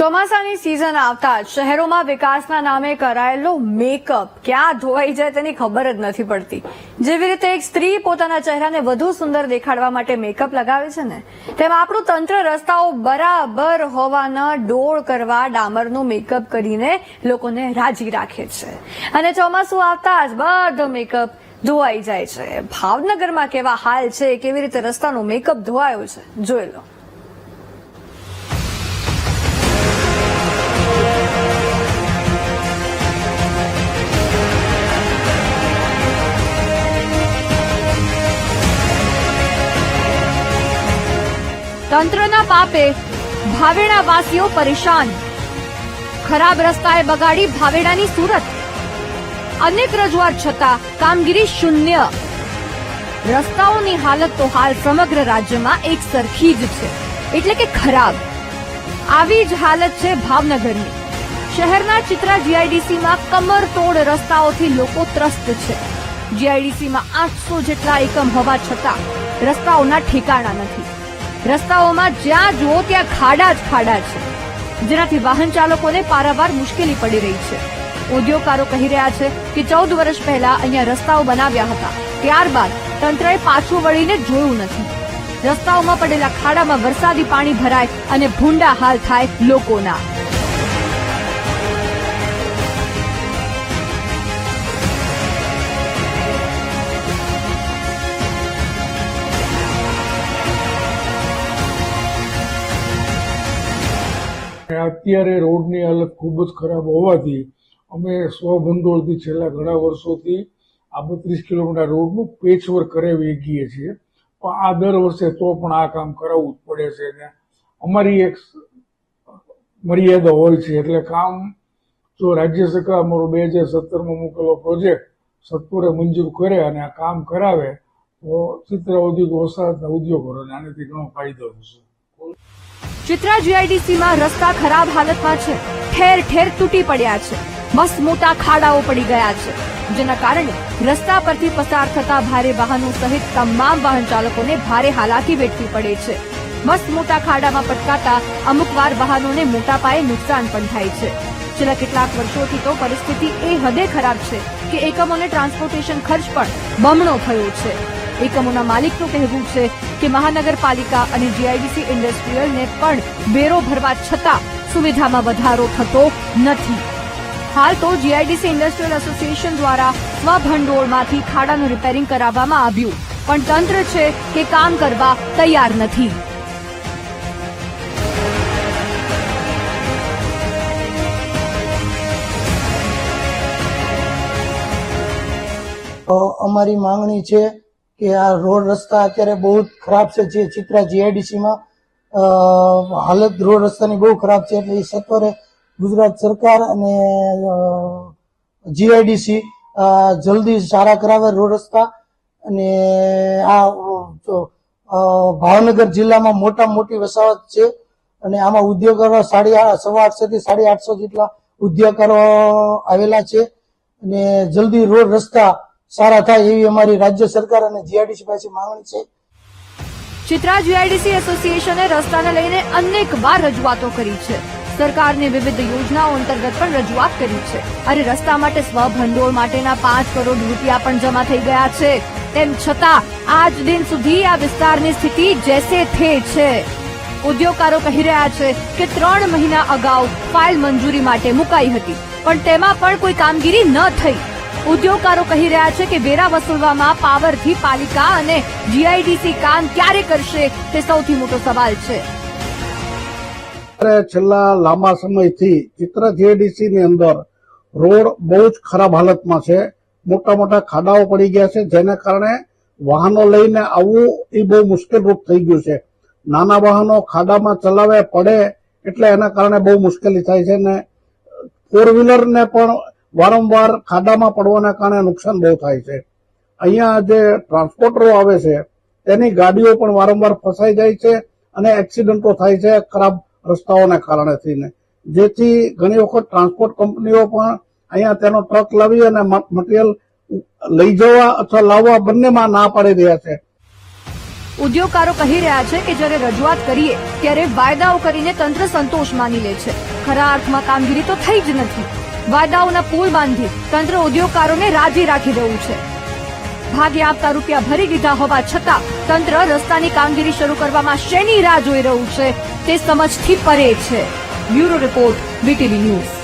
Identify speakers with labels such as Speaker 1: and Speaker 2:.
Speaker 1: ચોમાસાની સિઝન આવતા જ શહેરોમાં વિકાસના નામે કરાયેલો મેકઅપ ક્યાં ધોવાઈ જાય તેની ખબર જ નથી પડતી. જેવી રીતે એક સ્ત્રી પોતાના ચહેરાને વધુ સુંદર દેખાડવા માટે મેકઅપ લગાવે છે ને, તેમ આપણું તંત્ર રસ્તાઓ બરાબર હોવાના ડોળ કરવા ડામરનું મેકઅપ કરીને લોકોને રાજી રાખે છે. અને ચોમાસું આવતા જ બધો મેકઅપ ધોવાઈ જાય છે. ભાવનગરમાં કેવા હાલ છે, કેવી રીતે રસ્તાનો મેકઅપ ધોવાયો છે, જોઈ લો. તંત્રના પાપે ભાવેણા વાસીઓ પરેશાન. ખરાબ રસ્તાએ બગાડી ભાવેડાની સુરત. અનેક રજૂઆત છતાં કામગીરી શૂન્ય. રસ્તાઓની હાલત તો હાલ સમગ્ર રાજ્યમાં એક સરખી જ છે. એટલે કે ખરાબ. આવી જ હાલત છે ભાવનગરની. શહેરના ચિત્રા જીઆઈડીસીમાં કમર તોડ રસ્તાઓથી લોકો ત્રસ્ત છે. જીઆઈડીસીમાં આઠસો જેટલા એકમ હોવા છતાં રસ્તાઓના ઠેકાણા નથી. રસ્તાઓમાં જ્યાં જુઓ ત્યાં ખાડા જ ખાડા છે. જેનાથી વાહન ચાલકોને પારાવાર મુશ્કેલી પડી રહી છે. ઉદ્યોગકારો કહી રહ્યા છે કે ચૌદ વર્ષ પહેલા અહીંયા રસ્તાઓ બનાવ્યા હતા. ત્યારબાદ તંત્રએ પાછું વળીને જોયું નથી. રસ્તાઓમાં પડેલા ખાડામાં વરસાદી પાણી ભરાય અને ભૂંડા હાલ થાય લોકોના.
Speaker 2: અત્યારે રોડની હાલત ખૂબ જ ખરાબ હોવાથી અમે સ્વભંડોળથી છેલ્લા ઘણા વર્ષોથી આ બત્રીસ કિલોમીટર રોડનું પેચવર્ક કરાવી ગઈએ છીએ. પણ આ દર વર્ષે તો પણ આ કામ કરાવવું જ પડે છે ને. અમારી એક મર્યાદા હોય છે એટલે કામ જો રાજ્ય સરકાર અમારો બે હજાર સત્તરમાં મૂકેલો પ્રોજેક્ટ, સત્વરે મંજૂર કરે અને આ કામ કરાવે, તો ચિત્ર ઉદ્યોગ વસાહતના ઉદ્યોગોને આનાથી ઘણો ફાયદો થશે.
Speaker 1: ચિત્રા જીઆઈડીસીમાં રસ્તા ખરાબ હાલતમાં છે. ઠેર ઠેર તૂટી પડ્યા છે. મસ્ત મોટા ખાડાઓ પડી ગયા છે. જેના કારણે રસ્તા પરથી પસાર થતા ભારે વાહનો સહિત તમામ વાહન ચાલકોને ભારે હાલાકી વેઠવી પડે છે. મસ્ત મોટા ખાડામાં પટકાતા અમુક વાર વાહનોને મોટા પાયે નુકસાન પણ થાય છે. છેલ્લા કેટલાક વર્ષોથી તો પરિસ્થિતિ એ હદે ખરાબ છે કે એકમોને ટ્રાન્સપોર્ટેશન ખર્ચ પણ બમણો થયો છે. એકમોના માલિકનું કહેવું છે કે મહાનગરપાલિકા અને જીઆઈડીસી ઇન્ડસ્ટ્રીયલને પણ વેરો ભરવા છતાં સુવિધામાં વધારો થતો નથી. હાલ તો જીઆઈડીસી ઇન્ડસ્ટ્રીયલ એસોસિએશન દ્વારા સ્વભંડોળમાંથી ખાડાનું રિપેરિંગ કરાવવામાં આવ્યું, પણ તંત્ર છે કે કામ કરવા તૈયાર નથી.
Speaker 3: અમારી માંગણી છે કે આ રોડ રસ્તા અત્યારે બહુ ખરાબ છે જે ચિત્રા જીઆઈડીસીમાં હાલત રોડ રસ્તાની બહુ ખરાબ છે એટલે એ સત્વરે ગુજરાત સરકાર અને જીઆઈડીસી જલ્દી સારા કરાવે રોડ રસ્તા અને આ ભાવનગર જિલ્લામાં મોટા મોટી વસાવત છે અને આમાં ઉદ્યોગકારો સાડી સવા આઠસો થી સાડી આઠસો જેટલા ઉદ્યોગકારો આવેલા છે અને જલ્દી રોડ રસ્તા સારા થાય એવી અમારી રાજ્ય સરકાર અને જીઆઈડીસી પાસે માંગણી છે.
Speaker 1: ચિત્રા જીઆઈડીસી એસોસિએશને રસ્તાને લઈને અનેક વાર રજૂઆતો કરી છે. સરકારની વિવિધ યોજનાઓ અંતર્ગત પણ રજૂઆત કરી છે. અરે રસ્તા માટે સ્વભંડોળ માટેના પાંચ કરોડ રૂપિયા પણ જમા થઈ ગયા છે. તેમ છતાં, આજ દિન સુધી આ વિસ્તારની સ્થિતિ જેસે થે છે. ઉદ્યોગકારો કહી રહ્યા છે કે ત્રણ મહિના અગાઉ ફાઇલ મંજૂરી માટે મુકાઈ હતી, પણ તેમાં પણ કોઈ કામગીરી ન થઈ. ઉદ્યોગકારો કહી રહ્યા છે કે વેરા વસૂલવામાં પાવરથી પાલિકા અને જીઆઈડીસી કામ ક્યારે કરશે તે સૌથી મોટો સવાલ છે.
Speaker 4: છેલ્લા લાંબા સમયથી ચિત્ર જીએડીસી ની અંદર રોડ બહુ જ ખરાબ હાલતમાં છે. મોટા મોટા ખાડાઓ પડી ગયા છે, જેને કારણે વાહનો લઈને આવવું એ બહુ મુશ્કેલરૂપ થઈ ગયું છે. નાના વાહનો ખાડામાં ચલાવે, પડે, એટલે એના કારણે બહુ મુશ્કેલી થાય છે ને ફોર વ્હીલરને પણ વારંવાર ખાડામાં પડવાના કારણે નુકસાન બહુ થાય છે. અહીંયા જે ટ્રાન્સપોર્ટરો આવે છે, તેની ગાડીઓ પણ વારંવાર ફસાઈ જાય છે અને એક્સિડન્ટો થાય છે ખરાબ રસ્તાઓને કારણે થઈને. જેથી ઘણી વખત ટ્રાન્સપોર્ટ કંપનીઓ પણ અહીંયા તેનો ટ્રક લાવી અને મટીરિયલ લઈ જવા અથવા લાવવા બંનેમાં ના પાડી રહ્યા છે.
Speaker 1: ઉદ્યોગકારો કહી રહ્યા છે કે જ્યારે રજૂઆત કરીએ, ત્યારે વાયદાઓ કરીને તંત્ર સંતોષ માની લે છે. ખરા અર્થમાં કામગીરી તો થઈ જ નથી. વાયદાઓના પુલ બાંધી તંત્ર ઉદ્યોગકારોને રાજી રાખી રહ્યું છે. ભાગે આપતા રૂપિયા ભરી દીધા હોવા છતાં તંત્ર રસ્તાની કામગીરી શરૂ કરવામાં શેની રાહ જોઈ રહ્યું છે તે સમજથી પરે છે. Bureau report BTV news.